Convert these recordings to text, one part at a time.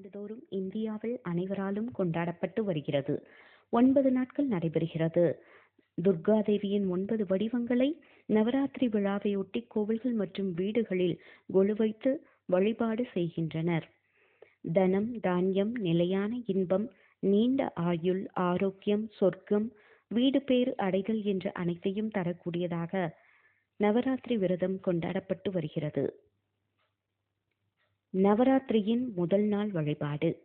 ஆண்டுதோறும் இந்தியாவில் அனைவராலும் கொண்டாடப்பட்டு வருகிறது. ஒன்பது நாட்கள் நடைபெறுகிறது. துர்கா தேவியின் ஒன்பது வடிவங்களை நவராத்திரி விழாவையொட்டி கோவில்கள் மற்றும் வீடுகளில் கொலு வைத்து வழிபாடு செய்கின்றனர். தனம் தானியம் நிலையான இன்பம் நீண்ட ஆயுள் ஆரோக்கியம் சொர்க்கம் வீடு பேறு அடைதல் என்ற அனைத்தையும் தரக்கூடியதாக நவராத்திரி விரதம் கொண்டாடப்பட்டு வருகிறது. நவராத்திரியின் முதல் நாள் வழிபாடு.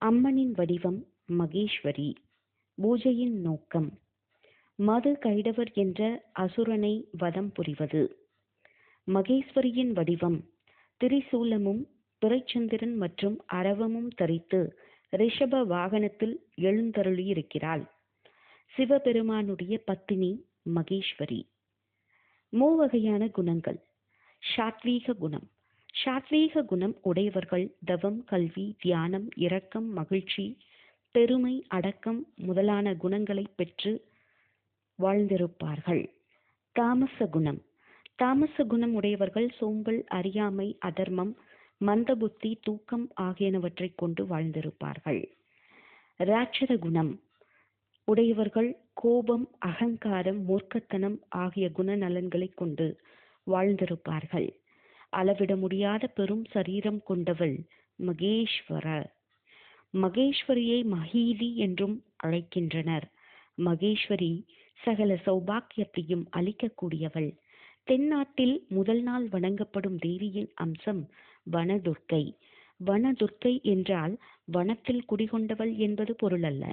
அம்மனின் வடிவம் மகேஸ்வரி. பூஜையின் நோக்கம் மது கைடவர் என்ற அசுரனை வதம் புரிவது. மகேஸ்வரியின் வடிவம் திரிசூலமும் துரைச்சந்திரன் மற்றும் அரவமும் தரித்து ரிஷப வாகனத்தில் எழுந்தருளியிருக்கிறாள். சிவபெருமானுடைய பத்தினி மகேஸ்வரி. மூவகையான குணங்கள் சாத்வீக குணம் சாத்வீக குணம் உடையவர்கள் தவம் கல்வி தியானம் இரக்கம் மகிழ்ச்சி பெருமை அடக்கம் முதலான குணங்களை பெற்று வாழ்ந்திருப்பார்கள். தாமச குணம். தாமச குணம் உடையவர்கள் சோம்பல் அறியாமை அதர்மம் மந்த புத்தி தூக்கம் ஆகியனவற்றை கொண்டு வாழ்ந்திருப்பார்கள். ராட்சத குணம். உடையவர்கள் கோபம் அகங்காரம் மூர்க்கத்தனம் ஆகிய குணநலன்களை கொண்டு வாழ்ந்திருப்பார்கள். அளவிட முடியாத பெரும் சரீரம் கொண்டவள் மகேஸ்வர மகேஸ்வரியை மகீதி என்றும் அழைக்கின்றனர். மகேஸ்வரி சகல சௌபாக்கியத்தையும் அளிக்கக்கூடியவள். தென்னாட்டில் முதல் நாள் வணங்கப்படும் தேவியின் அம்சம் வனதுர்க்கை. வனதுர்க்கை என்றால் வனத்தில் குடிகொண்டவள் என்பது பொருளல்ல.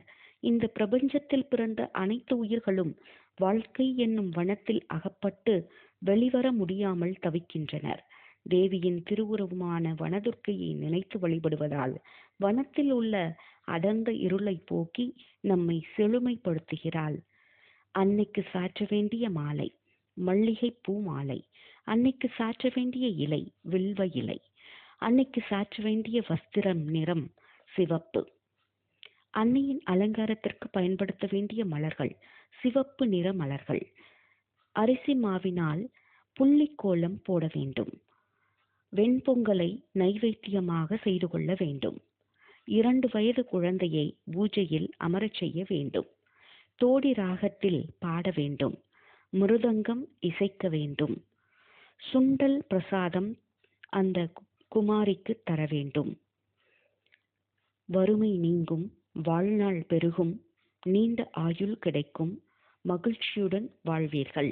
இந்த பிரபஞ்சத்தில் பிறந்த அனைத்து உயிர்களும் வாழ்க்கை என்னும் வனத்தில் அகப்பட்டு வெளிவர முடியாமல் தவிக்கின்றனர். தேவியின் திருவுருவமான வனதுர்க்கையை நினைத்து வழிபடுவதால் வனத்தில் உள்ள அடர்ந்த இருளை போக்கி நம்மை செழுமைப்படுத்துகிறாள். அன்னைக்கு சாற்ற வேண்டிய மாலை மல்லிகை பூ மாலை அன்னைக்கு சாற்ற வேண்டிய இலை வில்வ இலை அன்னைக்கு சாற்ற வேண்டிய வஸ்திரம் நிறம் சிவப்பு. அன்னையின் அலங்காரத்திற்கு பயன்படுத்த வேண்டிய மலர்கள் சிவப்பு நிற மலர்கள். அரிசி மாவினால் புள்ளிக்கோலம் போட வேண்டும். வெண்பொங்கலை நைவேத்தியமாக செய்து கொள்ள வேண்டும். இரண்டு வயது குழந்தையை பூஜையில் அமரச் செய்ய வேண்டும். தோடி ராகத்தில் பாட வேண்டும். மிருதங்கம் இசைக்க வேண்டும். சுண்டல் பிரசாதம் அந்த குமாரிக்கு தர வேண்டும். வறுமை நீங்கும் வாழ்நாள் பெருகும் நீண்ட ஆயுள் கிடைக்கும் மகிழ்ச்சியுடன் வாழ்வீர்கள்.